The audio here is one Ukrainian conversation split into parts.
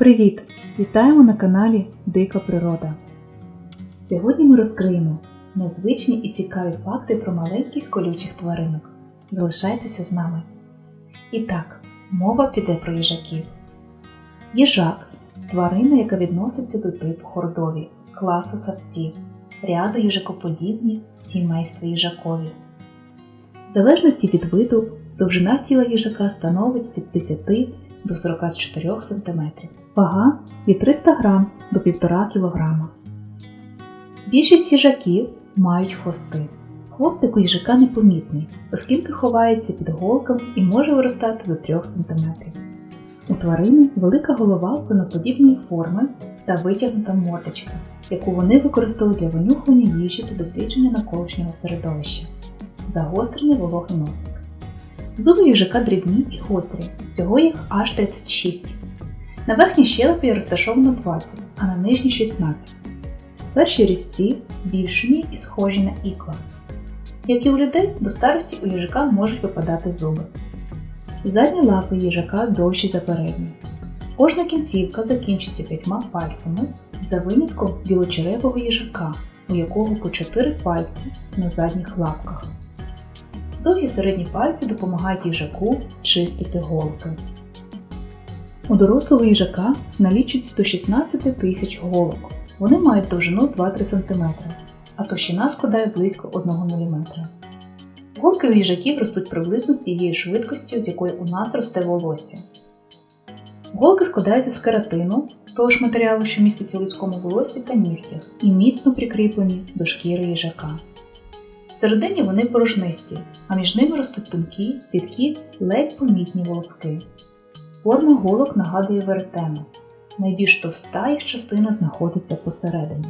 Привіт! Вітаємо на каналі Дика Природа. Сьогодні ми розкриємо незвичні і цікаві факти про маленьких колючих тваринок. Залишайтеся з нами. І так, мова піде про їжаків. Їжак тварина, яка відноситься до типу хордові, класу савців, ряду їжакоподібні сімейства їжакові. В залежності від виду, довжина тіла їжака становить від 10 до 44 см. Вага від 300 г до 1,5 кг. Більшість їжаків мають хвости. Хвостик у їжака непомітний, оскільки ховається під голками і може виростати до 3 см. У тварини велика голова пеноподібної форми та витягнута мордочка, яку вони використовують для винюхування їжі та дослідження навколишнього середовища. Загострений вологий носик. Зуби їжака дрібні і гострі, всього їх аж 36. На верхній щелепі розташовано 20, а на нижній 16. Перші різці збільшені і схожі на ікла. Як і у людей, до старості у їжака можуть випадати зуби. Задні лапи їжака довші за передні. Кожна кінцівка закінчується п'ятьма пальцями за винятком білочеревого їжака, у якого по 4 пальці на задніх лапках. Довгі середні пальці допомагають їжаку чистити голки. У дорослого їжака налічується до 16 тисяч голок. Вони мають довжину 2-3 см, а товщина складає близько 1 мм. Голки у їжаків ростуть приблизно з тією швидкістю, з якою у нас росте волосся. Голки складаються з кератину, того ж матеріалу, що міститься у людському волоссі та нігтях, і міцно прикріплені до шкіри їжака. Всередині вони порожнисті, а між ними ростуть тонкі, рідкі, ледь помітні волоски. Форма голок нагадує веретену. Найбільш товста їх частина знаходиться посередині.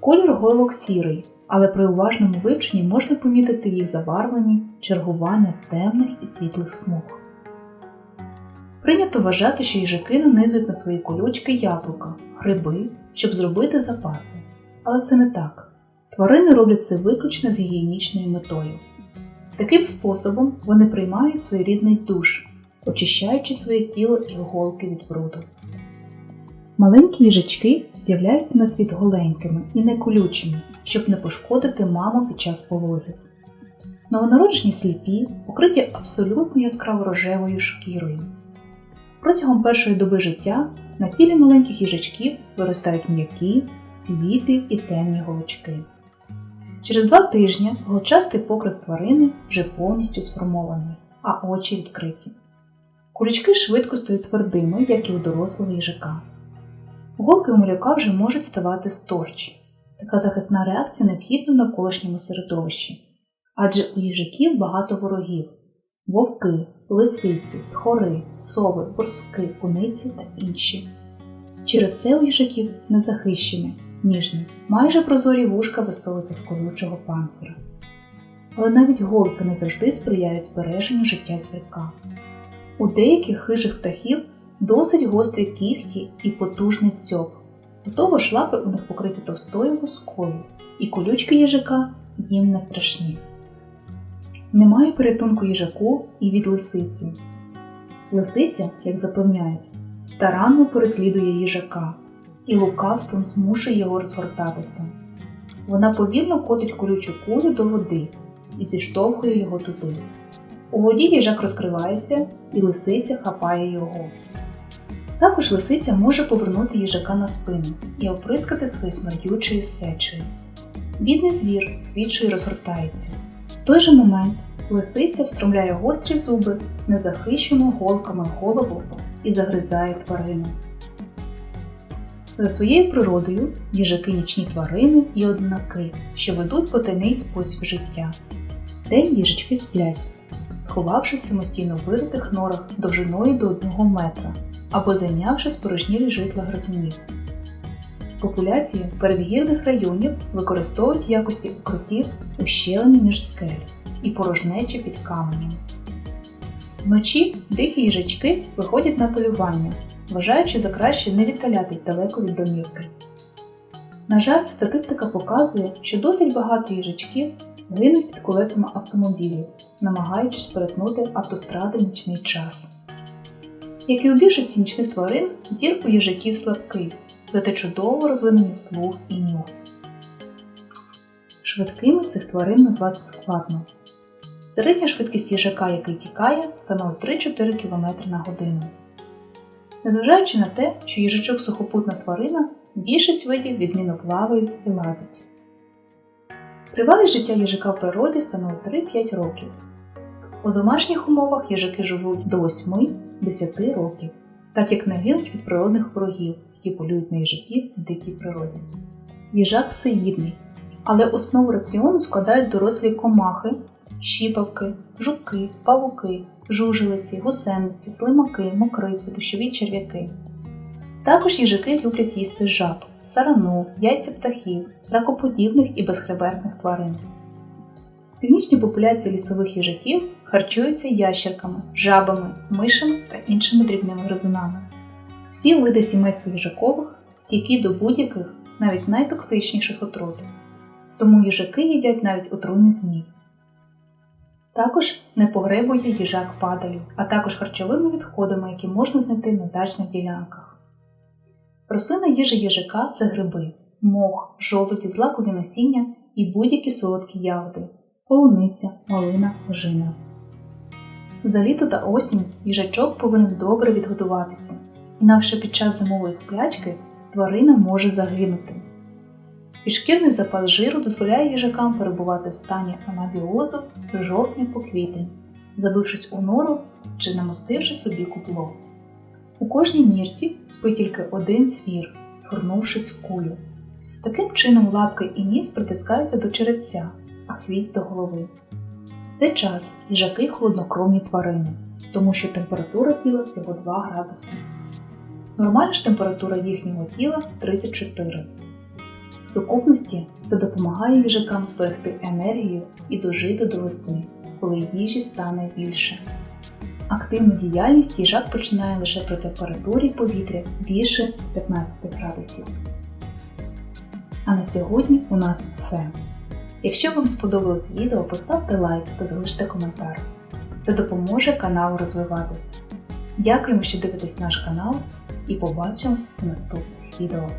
Колір голок сірий, але при уважному вивченні можна помітити їх забарвлені чергування темних і світлих смуг. Прийнято вважати, що їжаки нанизують на свої колючки яблука, гриби, щоб зробити запаси. Але це не так. Тварини роблять це виключно з гігієнічною метою. Таким способом вони приймають своєрідний душ, очищаючи своє тіло і голки від бруду. Маленькі їжачки з'являються на світ голенькими і не колючими, щоб не пошкодити маму під час пологів. Новонароджені сліпі, покриті абсолютно яскраво рожевою шкірою. Протягом першої доби життя на тілі маленьких їжачків виростають м'які, світлі і темні голочки. Через два тижні голочастий покрив тварини вже повністю сформований, а очі відкриті. Кулячки швидко стають твердими, як і у дорослого їжака. Голки у малюка вже можуть ставати сторчі. Така захисна реакція необхідна в навколишньому середовищі, адже у їжаків багато ворогів вовки, лисиці, тхори, сови, борсуки, куниці та інші. Черевце у їжаків незахищене, ніжне, майже прозорі вушка висовуються з колючого панцира. Але навіть голки не завжди сприяють збереженню життя звірка. У деяких хижих птахів досить гострі кіхті і потужний цьоп. До того ж лапи у них покриті товстою лускою, і колючки їжака їм не страшні. Немає порятунку їжаку і від лисиці. Лисиця, як запевняють, старанно переслідує їжака і лукавством змушує його розгортатися. Вона повільно котить колючу кулю до води і зіштовхує його туди. У воді їжак розкривається, і лисиця хапає його. Також лисиця може повернути їжака на спину і оприскати свою смердючою сечею. Бідний звір свідчою розгортається. В той же момент лисиця встромляє гострі зуби незахищену голками голову і загризає тварину. За своєю природою їжаки нічні тварини і однаки, що ведуть потайний спосіб життя. День їжачки сплять, сховавшись самостійно виритих норах довжиною до 1 метра або зайнявши спорожнілі житла гризунів. Популяції передгірних районів використовують в якості укриттів ущелини між скель і порожнечі під каменем. Вночі дикі їжачки виходять на полювання, вважаючи за краще не віддалятись далеко від домівки. На жаль, статистика показує, що досить багато їжачків гинуть під колесами автомобілів, намагаючись перетнути автостради в нічний час. Як і у більшості нічних тварин, зір у їжаків слабкий, зате чудово розвинені слух і нюх. Швидкими цих тварин назвати складно. Середня швидкість їжака, який тікає, становить 3-4 км на годину. Незважаючи на те, що їжачок сухопутна тварина, більшість видів відмінно плавають і лазять. Тривалість життя їжака в природі становить 3-5 років. У домашніх умовах їжаки живуть до 8-10 років, так як не гинуть від природних ворогів, які полюють на їжаків в дикій природі. Їжак всеїдний, але основу раціону складають дорослі комахи, щіпавки, жуки, павуки, жужелиці, гусениці, слимаки, мокриці, дощові черв'яки. Також їжаки люблять їсти жаб, сарану, яйця птахів, ракоподібних і безхребетних тварин. Північні популяції лісових їжаків харчуються ящерками, жабами, мишами та іншими дрібними гризунами. Всі види сімейства їжакових стійкі до будь-яких, навіть найтоксичніших отрут. Тому їжаки їдять навіть отруйних змій. Також не погребує їжак падалю, а також харчовими відходами, які можна знайти на дачних ділянках. Рослина їжі їжака це гриби, мох, жолуді, злакові насіння і будь-які солодкі ягоди, полуниця, малина, ожина. За літо та осінь їжачок повинен добре відгодуватися, інакше під час зимової сплячки тварина може загинути. Підшкірний запас жиру дозволяє їжакам перебувати в стані анабіозу з жовтня по квітень, забившись у нору чи намостивши собі купло. У кожній нірці спить тільки один звір, згорнувшись в кулю. Таким чином лапки і ніс притискаються до черевця, а хвіст до голови. В цей час їжаки холоднокровні тварини, тому що температура тіла всього 2 градуси. Нормальна ж температура їхнього тіла 34. В сукупності це допомагає їжакам зберегти енергію і дожити до весни, коли їжі стане більше. Активну діяльність їжак починає лише при температурі повітря більше 15 градусів. А на сьогодні у нас все. Якщо вам сподобалось відео, поставте лайк та залиште коментар. Це допоможе каналу розвиватися. Дякуємо, що дивитесь наш канал і побачимось у наступних відео.